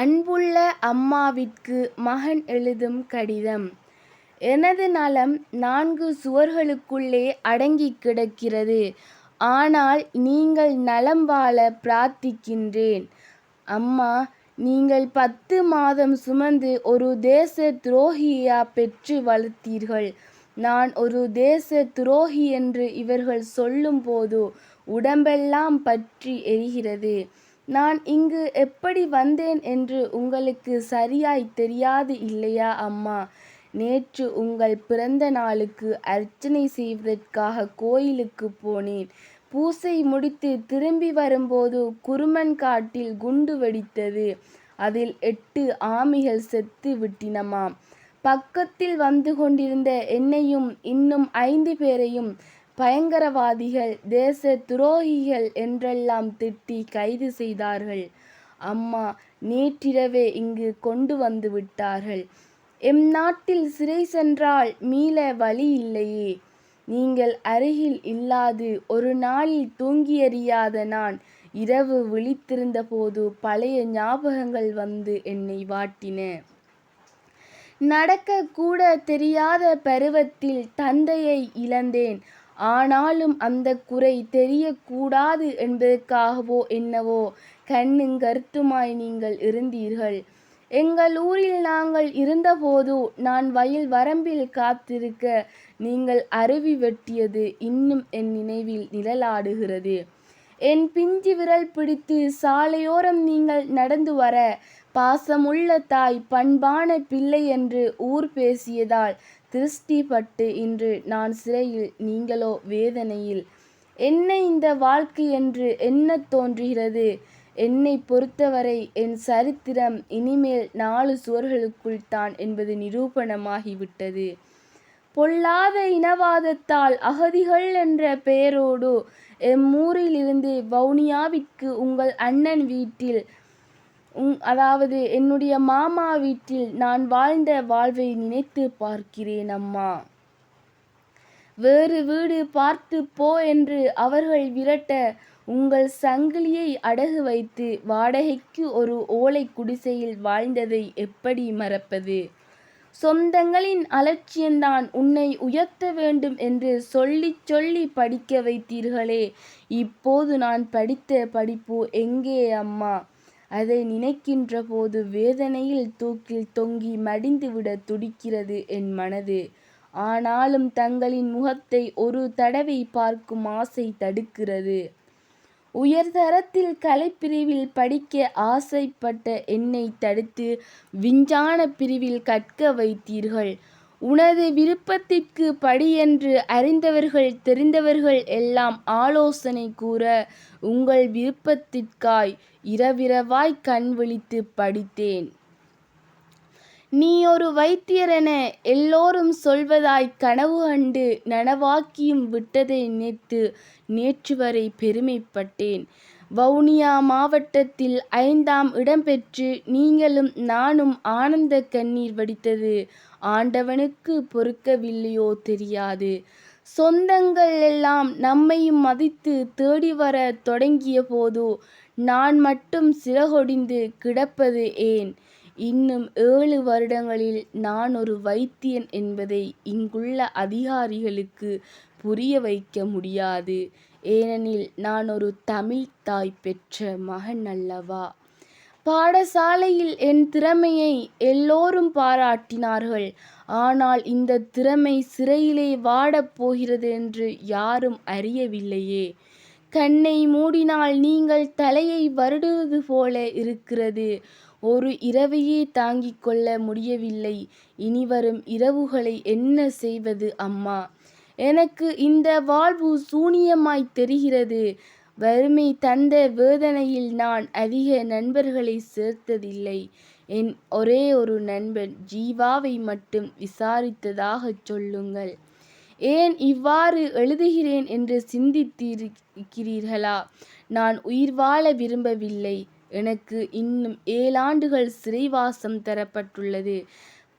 அன்புள்ள அம்மாவிற்கு மகன் எழுதும் கடிதம் எனது நலம் நான்கு சுவர்களுக்குள்ளே அடங்கிக் கிடக்கிறது. ஆனால் நீங்கள் நலம் வாழ பிரார்த்திக்கின்றேன். அம்மா நீங்கள் பத்து மாதம் சுமந்து ஒரு தேச துரோகியா பெற்று வளர்த்தீர்கள். நான் ஒரு தேச துரோகி என்று இவர்கள் சொல்லும் போது உடம்பெல்லாம் பற்றி எரிகிறது. நான் இங்கு எப்படி வந்தேன் என்று உங்களுக்கு சரியாய் தெரியாது இல்லையா அம்மா? நேற்று உங்கள் பிறந்த நாளுக்கு அர்ச்சனை செய்வதற்காக கோயிலுக்கு போனேன். பூசை முடித்து திரும்பி வரும்போது குருமன் காட்டில் குண்டு வெடித்தது. அதில் எட்டு ஆமிகள் செத்து விட்டினமாம். பக்கத்தில் வந்து கொண்டிருந்த என்னையும் இன்னும் ஐந்து பேரையும் பயங்கரவாதிகள் தேச துரோகிகள் என்றெல்லாம் திட்டி கைது செய்தார்கள். அம்மா நேற்றிரவே இங்கு கொண்டு வந்து விட்டார்கள். எம் நாட்டில் சிறை சென்றால் மீள வழி இல்லையே. நீங்கள் அருகில் இல்லாது ஒரு நாளில் தூங்கியறியாத நான் இரவு விழித்திருந்தபோது பழைய ஞாபகங்கள் வந்து என்னை வாட்டின. நடக்க கூட தெரியாத பருவத்தில் தந்தையை இழந்தேன். ஆனாலும் அந்த குறை தெரியக்கூடாது என்பதற்காகவோ என்னவோ கண்ணுங் கருத்துமாய் நீங்கள் இருந்தீர்கள். எங்கள் ஊரில் நாங்கள் இருந்தபோது நான் வயல் வரம்பில் காத்திருக்க நீங்கள் அருவி வெட்டியது இன்னும் என் நினைவில் நிழலாடுகிறது. என் பிஞ்சு விரல் பிடித்து சாலையோரம் நீங்கள் நடந்து வர பாசமுள்ள தாய் பண்பான பிள்ளை என்று ஊர் பேசியதால் திருஷ்டிப்பட்டு இன்று நான் சிறையில் நீங்களோ வேதனையில். என்ன இந்த வாழ்க்கை என்று என்ன தோன்றுகிறது. என்னை பொறுத்தவரை என் சரித்திரம் இனிமேல் நாலு சுவர்களுக்குள்தான் என்பது நிரூபணமாகிவிட்டது பொல்லாத இனவாதத்தால் அகதிகள் என்ற பெயரோடு எம்மூரிலிருந்து வவுனியாவிற்கு உங்கள் அண்ணன் வீட்டில் அதாவது என்னுடைய மாமா வீட்டில் நான் வாழ்ந்த வாழ்வை நினைத்து பார்க்கிறேன் அம்மா. வேறு வீடு பார்த்து போ என்று அவர்கள் விரட்ட உங்கள் சங்கிலியை அடகு வைத்து வாடகைக்கு ஒரு ஓலை குடிசையில் வாழ்ந்ததை எப்படி மறப்பது? சொந்தங்களின் அலட்சியந்தான் உன்னை உயர்த்த வேண்டும் என்று சொல்லிச் சொல்லி படிக்க வைத்தீர்களே இப்போது நான் படித்த படிப்பு எங்கே அம்மா? அதை நினைக்கின்ற போது வேதனையில் தூக்கில் தொங்கி மடிந்துவிட துடிக்கிறது என் மனது. ஆனாலும் தங்களின் முகத்தை ஒரு தடவை பார்க்கும் ஆசை தடுக்கிறது. உயர்தரத்தில் கலைப்பிரிவில் படிக்க ஆசைப்பட்ட என்னை தடுத்து விஞ்ஞானப் பிரிவில் கற்க வைத்தீர்கள். உனது விருப்பத்திற்கு படி என்று அறிந்தவர்கள் தெரிந்தவர்கள் எல்லாம் ஆலோசனை கூற உங்கள் விருப்பத்திற்காய் இரவிரவாய் கண் விழித்து படித்தேன். நீ ஒரு வைத்தியரென எல்லோரும் சொல்வதாய் கனவு கண்டு நனவாக்கியும் விட்டதை நினைத்து நேற்றுவரை பெருமைப்பட்டேன். வவுனியா மாவட்டத்தில் ஐந்தாம் இடம் பெற்று நீங்களும் நானும் ஆனந்த கண்ணீர் வடித்தது ஆண்டவனுக்கு பொறுக்கவில்லையோ தெரியாது. சொந்தங்கள் எல்லாம் நம்மையும் மதித்து தேடி வர தொடங்கிய தொடங்கியபோது நான் மட்டும் சிறகொடிந்து கிடப்பது ஏன்? இன்னும் ஏழு வருடங்களில் நான் ஒரு வைத்தியன் என்பதை இங்குள்ள அதிகாரிகளுக்கு புரிய வைக்க முடியாது. ஏனெனில் நான் ஒரு தமிழ் தாய் பெற்ற மகன் அல்லவா? பாடசாலையில் என் திறமையை எல்லோரும் பாராட்டினார்கள். ஆனால் இந்த திறமை சிறையிலே வாடப் போகிறது என்று யாரும் அறியவில்லையே. கண்ணை மூடினால் நீங்கள் தலையை வருடுவது போல இருக்கிறது. ஒரு இரவையே தாங்கிக் கொள்ள முடியவில்லை. இனிவரும் இரவுகளை என்ன செய்வது அம்மா? எனக்கு இந்த வாழ்வு சூனியமாய் தெரிகிறது. வறுமை தந்த வேதனையில் நான் அதிக நண்பர்களை சேர்த்ததில்லை. என் ஒரே ஒரு நண்பன் ஜீவாவை மட்டும் விசாரித்ததாகச் சொல்லுங்கள். ஏன் இவ்வாறு எழுதுகிறேன் என்று சிந்தித்திருக்கிறீர்களா? நான் உயிர் வாழ விரும்பவில்லை. எனக்கு இன்னும் ஏழாண்டுகள் சிறைவாசம் தரப்பட்டுள்ளது.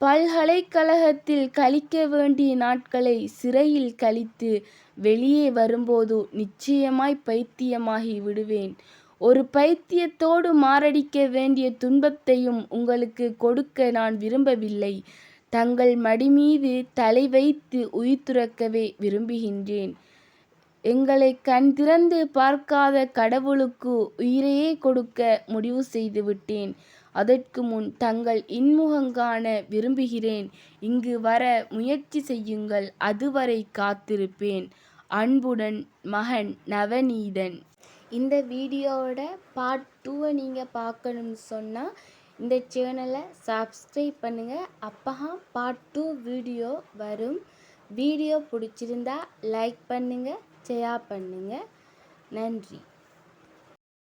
பல்கலைக்கழகத்தில் கழிக்க வேண்டிய நாட்களை சிறையில் கழித்து வெளியே வரும்போது நிச்சயமாய் பைத்தியமாகி விடுவேன். ஒரு பைத்தியத்தோடு மாரடிக்க வேண்டிய துன்பத்தையும் உங்களுக்கு கொடுக்க நான் விரும்பவில்லை. தங்கள் மடிமீது தலை வைத்து உயிர் துறக்கவே விரும்புகின்றேன். எங்களைக் கண் திறந்து பார்க்காத கடவுளுக்கு உயிரையே கொடுக்க முடிவு செய்து விட்டேன். அதற்கு முன் தங்கள் இன்முகங்காண விரும்புகிறேன். இங்கு வர முயற்சி செய்யுங்கள். அதுவரை காத்திருப்பேன். அன்புடன் மகன் நவநீதன். இந்த வீடியோவோட பார்ட் டூவை நீங்கள் பார்க்கணும்னு சொன்னால் இந்த சேனலை சப்ஸ்கிரைப் பண்ணுங்கள் அப்போ பார்ட் டூ வீடியோ வரும். வீடியோ பிடிச்சிருந்தா லைக் பண்ணுங்கள் ஷேர் பண்ணுங்கள் நன்றி.